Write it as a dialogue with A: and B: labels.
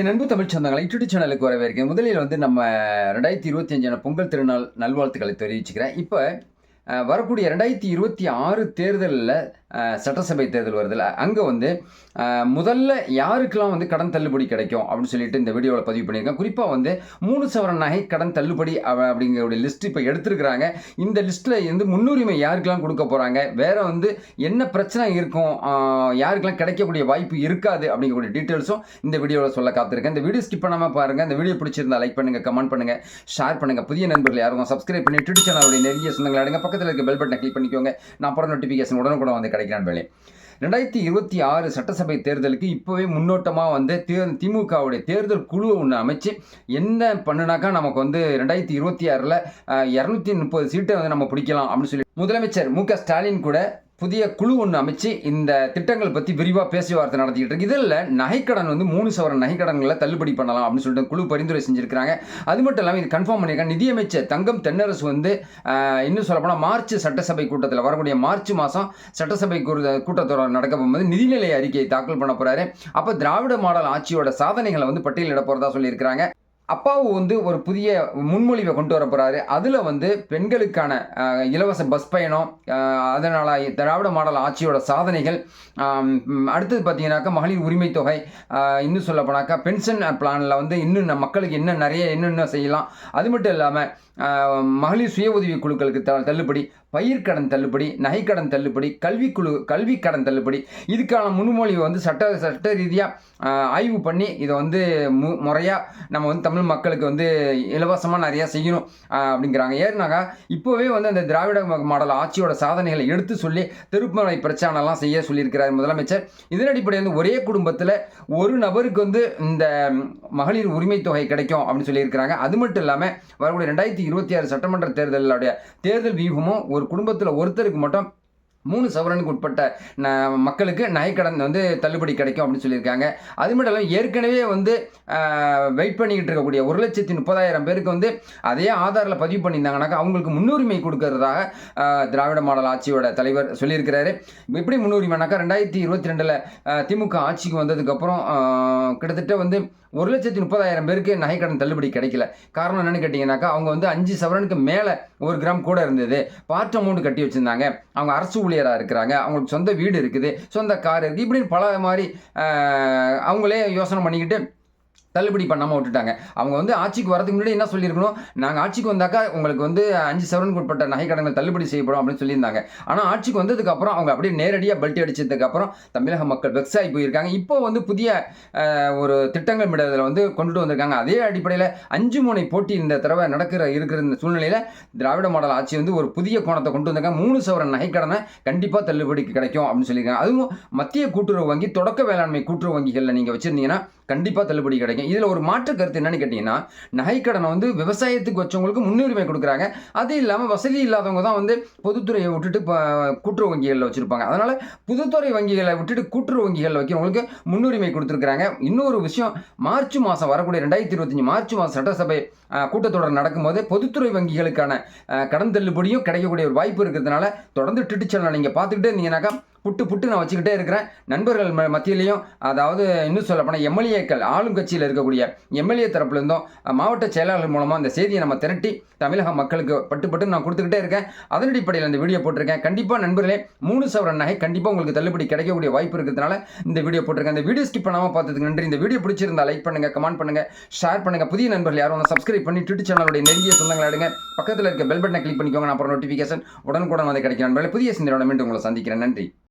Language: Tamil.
A: என் அன்பு தமிழ் சொந்தங்களை யூடியூப் சேனலுக்கு வரவேற்கிறேன். முதலில் வந்து நம்ம ரெண்டாயிரத்தி இருபத்தி அஞ்சான பொங்கல் திருநாள் நல்வாழ்த்துக்களை தெரிவிச்சுக்கிறேன். இப்போ வரக்கூடிய ரெண்டாயிரத்தி இருபத்தி ஆறு தேர்தலில் சட்டசபை தேர்தல் வருதில் அங்கே வந்து முதல்ல யாருக்கெல்லாம் வந்து கடன் தள்ளுபடி கிடைக்கும் அப்படின்னு சொல்லிட்டு இந்த வீடியோவில் பதிவு பண்ணியிருக்கேன். குறிப்பாக வந்து மூணு சவரன் நகை கடன் தள்ளுபடி அவ- அப்படிங்கிற லிஸ்ட் இப்போ எடுத்திருக்கிறாங்க. இந்த லிஸ்ட்டில் வந்து முன்னுரிமை யாருக்கெல்லாம் கொடுக்க போகிறாங்க வேறு வந்து என்ன பிரச்சனை இருக்கும்? யாருக்கெல்லாம் கிடைக்கக்கூடிய வாய்ப்பு இருக்காது? அப்படிங்கக்கூடிய டீட்டெயில்ஸும் இந்த வீடியோவில் சொல்ல காத்திருக்கேன். இந்த வீடியோ ஸ்கிப் பண்ணாமல் பாருங்கள் இந்த வீடியோ பிடிச்சிருந்தா லைக் பண்ணுங்கள் கமெண்ட் பண்ணுங்கள் ஷேர் பண்ணுங்கள் புதிய நண்பர்கள் யாரும் சப்ஸ்கிரைப் பண்ணி ட்விட்டர் சேனலுடைய நெருங்கிய சொந்தங்கள் அடுங்க பக்கத்தில் இருக்க பெல் பட்டனை கிளிக் பண்ணிக்கோங்க. நான் அப்புறம் நோட்டிஃபிகேஷன் உடனுக்குடன் வந்து கிடைக்கிறான் வேலை ரெண்டாயிரத்தி இருபத்தி ஆறு சட்டசபை தேர்தலுக்கு இப்போவே முன்னோட்டமாக வந்து தே திமுகவுடைய தேர்தல் குழு ஒன்று அமைச்சு என்ன பண்ணுனாக்கா நமக்கு வந்து ரெண்டாயிரத்தி இருபத்தி ஆறில் இரநூத்தி முப்பது சீட்டை வந்து நம்ம பிடிக்கலாம் அப்படின்னு சொல்லி முதலமைச்சர் மு க ஸ்டாலின் கூட புதிய குழு ஒன்று அமைச்சு இந்த திட்டங்கள் பற்றி விரிவாக பேச்சுவார்த்தை நடத்திக்கிட்டு இருக்கு. இதில் நகைக்கடன் வந்து மூணு சவரன் நகைக்கடன்களை தள்ளுபடி பண்ணலாம் அப்படின்னு சொல்லிட்டு குழு பரிந்துரை செஞ்சுருக்காங்க அது மட்டும் இல்லாமல் இது கன்ஃபார்ம் பண்ணியிருக்காங்க. நிதியமைச்சர் தங்கம் தென்னரசு வந்து இன்னும் சொல்லப்போனால் மார்ச் சட்டசபை கூட்டத்தில் வரக்கூடிய மார்ச் மாதம் சட்டசபை கூட்டத்தொடர் நடக்க போகும்போது நிதிநிலை அறிக்கையை தாக்கல் பண்ண போகிறாரு அப்போ திராவிட மாடல் ஆட்சியோட சாதனைகளை வந்து பட்டியலிட போகிறதா சொல்லியிருக்கிறாங்க. அப்பாவு வந்து ஒரு புதிய முன்மொழிவை கொண்டு வர போகிறாரு அதில் வந்து பெண்களுக்கான இலவச பஸ் பயணம் அதனால் திராவிட மாடல் ஆட்சியோட சாதனைகள் அடுத்தது பார்த்தீங்கன்னாக்கா மகளிர் உரிமை தொகை இன்னும் சொல்ல போனாக்கா பென்ஷன் பிளானில் வந்து இன்னும் மக்களுக்கு இன்னும் நிறைய என்னென்ன செய்யலாம். அது மட்டும் இல்லாமல் மகளிர் சுய உதவி குழுக்களுக்கு த தள்ளுபடி பயிர்க்கடன் தள்ளுபடி நகைக்கடன் தள்ளுபடி கல்விக்குழு கல்வி கடன் தள்ளுபடி இதுக்கான முன்மொழிவை வந்து சட்ட சட்ட ரீதியாக ஆய்வு பண்ணி இதை வந்து மு முறையாக நம்ம வந்து தமிழ் மக்களுக்கு வந்து இலவசமாக நிறையா செய்யணும் அப்படிங்கிறாங்க. ஏன்னாக்கா இப்போவே வந்து அந்த திராவிட மாடல் ஆட்சியோட சாதனைகளை எடுத்து சொல்லி திருப்பமலை பிரச்சாரம்லாம் செய்ய சொல்லியிருக்கிறார் முதலமைச்சர். இதன் அடிப்படையில் வந்து ஒரே குடும்பத்தில் ஒரு நபருக்கு வந்து இந்த மகளிர் உரிமை தொகை கிடைக்கும் அப்படின்னு சொல்லியிருக்கிறாங்க. அது மட்டும் இல்லாமல் வரக்கூடிய ரெண்டாயிரத்தி இருபத்தி ஆறு சட்டமன்ற தேர்தலுடைய தேர்தல் வியூகமும் ஒரு குடும்பத்தில் ஒருத்தருக்கு மட்டும் மூணு சவரனுக்கு உட்பட்ட ந மக்களுக்கு நகைக்கடன் வந்து தள்ளுபடி கிடைக்கும் அப்படின்னு சொல்லியிருக்காங்க. அது மட்டும் இல்லாமல் ஏற்கனவே வந்து வெயிட் பண்ணிக்கிட்டு இருக்கக்கூடிய ஒரு லட்சத்தி முப்பதாயிரம் பேருக்கு வந்து அதே ஆதாரில் பதிவு பண்ணியிருந்தாங்கனாக்கா அவங்களுக்கு முன்னுரிமை கொடுக்கறதாக திராவிட மாடல் ஆட்சியோட தலைவர் சொல்லியிருக்கிறாரு. எப்படி முன்னுரிமைனாக்கா ரெண்டாயிரத்தி இருபத்தி ரெண்டில் திமுக ஆட்சிக்கு வந்ததுக்கப்புறம் கிட்டத்தட்ட வந்து ஒரு லட்சத்தி முப்பதாயிரம் பேருக்கு நகைக்கடன் தள்ளுபடி கிடைக்கல. காரணம் என்னென்னு கேட்டிங்கனாக்கா அவங்க வந்து அஞ்சு சவரனுக்கு மேலே ஒரு கிராம் கூட இருந்தது. பார்ட் அமௌண்ட் கட்டி வச்சுருந்தாங்க. அவங்க அரசு ஊழியராக இருக்கிறாங்க. அவங்களுக்கு சொந்த வீடு இருக்குது. சொந்த கார் இருக்குது இப்படின்னு பல மாதிரி அவங்களே யோசனை பண்ணிக்கிட்டு தள்ளுபடி பண்ணாமல் விட்டுட்டாங்க. அவங்க வந்து ஆட்சிக்கு வரதுக்கு முன்னாடி என்ன சொல்லியிருக்கணும்? நாங்கள் ஆட்சிக்கு வந்தாக்கா உங்களுக்கு வந்து அஞ்சு சவரனுக்கு உட்பட்ட நகை கடன்கள் தள்ளுபடி செய்யப்படும் அப்படின்னு சொல்லியிருந்தாங்க. ஆனால் ஆட்சிக்கு வந்ததுக்கப்புறம் அவங்க அப்படியே நேரடியாக பல்ட்டி அடிச்சதுக்கப்புறம் தமிழக மக்கள் வெக்ஸாகி போயிருக்காங்க. இப்போ வந்து புதிய ஒரு திட்டங்கள் மிடத்தில் வந்து கொண்டுட்டு வந்திருக்காங்க. அதே அடிப்படையில் அஞ்சு முனை போட்டி இந்த தடவை நடக்கிற இருக்கிற இந்த சூழ்நிலையில் திராவிட மாடல் ஆட்சி வந்து ஒரு புதிய கோணத்தை கொண்டு வந்திருக்காங்க. மூணு சவரன் நகைக்கடனை கண்டிப்பாக தள்ளுபடிக்கு கிடைக்கும் அப்படின்னு சொல்லியிருக்காங்க. அதுவும் மத்திய கூட்டுறவு வங்கி தொடக்க வேளாண்மை கூட்டுறவு வங்கிகளில் நீங்கள் வச்சுருந்தீங்கன்னா கண்டிப்பாக தள்ளுபடி கிடைக்கும். இதில் ஒரு மாற்று கருத்து என்னன்னு கேட்டிங்கன்னா நகைக்கடனை வந்து விவசாயத்துக்கு வச்சவங்களுக்கு முன்னுரிமை கொடுக்குறாங்க. அது இல்லாமல் வசதி இல்லாதவங்க தான் வந்து பொதுத்துறையை விட்டுட்டு இப்போ கூட்டுறவு வங்கிகளில் வச்சுருப்பாங்க. அதனால் புதுத்துறை வங்கிகளை விட்டுட்டு கூட்டுறவு வங்கிகளில் வைக்கிறவங்களுக்கு முன்னுரிமை கொடுத்துருக்குறாங்க. இன்னொரு விஷயம் மார்ச் மாதம் வரக்கூடிய ரெண்டாயிரத்தி இருபத்தஞ்சி மார்ச் மாதம் சட்டசபை கூட்டத்தொடர் நடக்கும்போது பொதுத்துறை வங்கிகளுக்கான கடன் தள்ளுபடியும் கிடைக்கக்கூடிய ஒரு வாய்ப்பு இருக்கிறதுனால தொடர்ந்து ட்விட்டர் சேனலை நீங்கள் பார்த்துக்கிட்டே இருந்தீங்கன்னாக்கா புட்டு புட்டு நான் வச்சுக்கிட்டே இருக்கிறேன். நண்பர்கள் ம- மத்தியிலையும் அதாவது இன்னும் சொல்லப்போனால் எம்எல்ஏக்கள் ஆளும் கட்சியில் இருக்கக்கூடிய எம்எல்ஏ தரப்புலேருந்தும் மாவட்ட செயலாளர்கள் மூலமாக அந்த செய்தியை நம்ம திரட்டி தமிழக மக்களுக்கு பட்டு பட்டு நான் கொடுத்துக்கிட்டே இருக்கேன். அதன் அடிப்படையில் இந்த வீடியோ போட்டிருக்கேன். கண்டிப்பாக நண்பர்களே மூணு சவரன் நகை கண்டிப்பாக உங்களுக்கு தள்ளுபடி கிடைக்கக்கூடிய வாய்ப்பு இருக்கிறதுனால இந்த வீடியோ போட்டிருக்கேன். இந்த வீடியோ ஸ்கிப் பண்ணாமல் பார்த்ததுக்கு நன்றி. இந்த வீடியோ பிடிச்சிருந்தா லைக் பண்ணுங்கள் கமெண்ட் பண்ணுங்க ஷேர் பண்ணுங்கள் புதிய நண்பர்கள் யாரும் சப்ஸ்கிரைப் பண்ணி ட்விட்டர் சேனலுடைய நெருங்கிய சொந்தங்களை எடுங்க பக்கத்தில் இருக்க பெல் பட்டனை கிளிக் பண்ணிக்கோங்க நான் அப்புறம் நோட்டிஃபிகேஷன் உடனுக்குடன் வந்து கிடைக்கும். நண்பர்களே புதிய சிந்தனையோட மீண்டும் உங்களை சந்திக்கிறேன். நன்றி.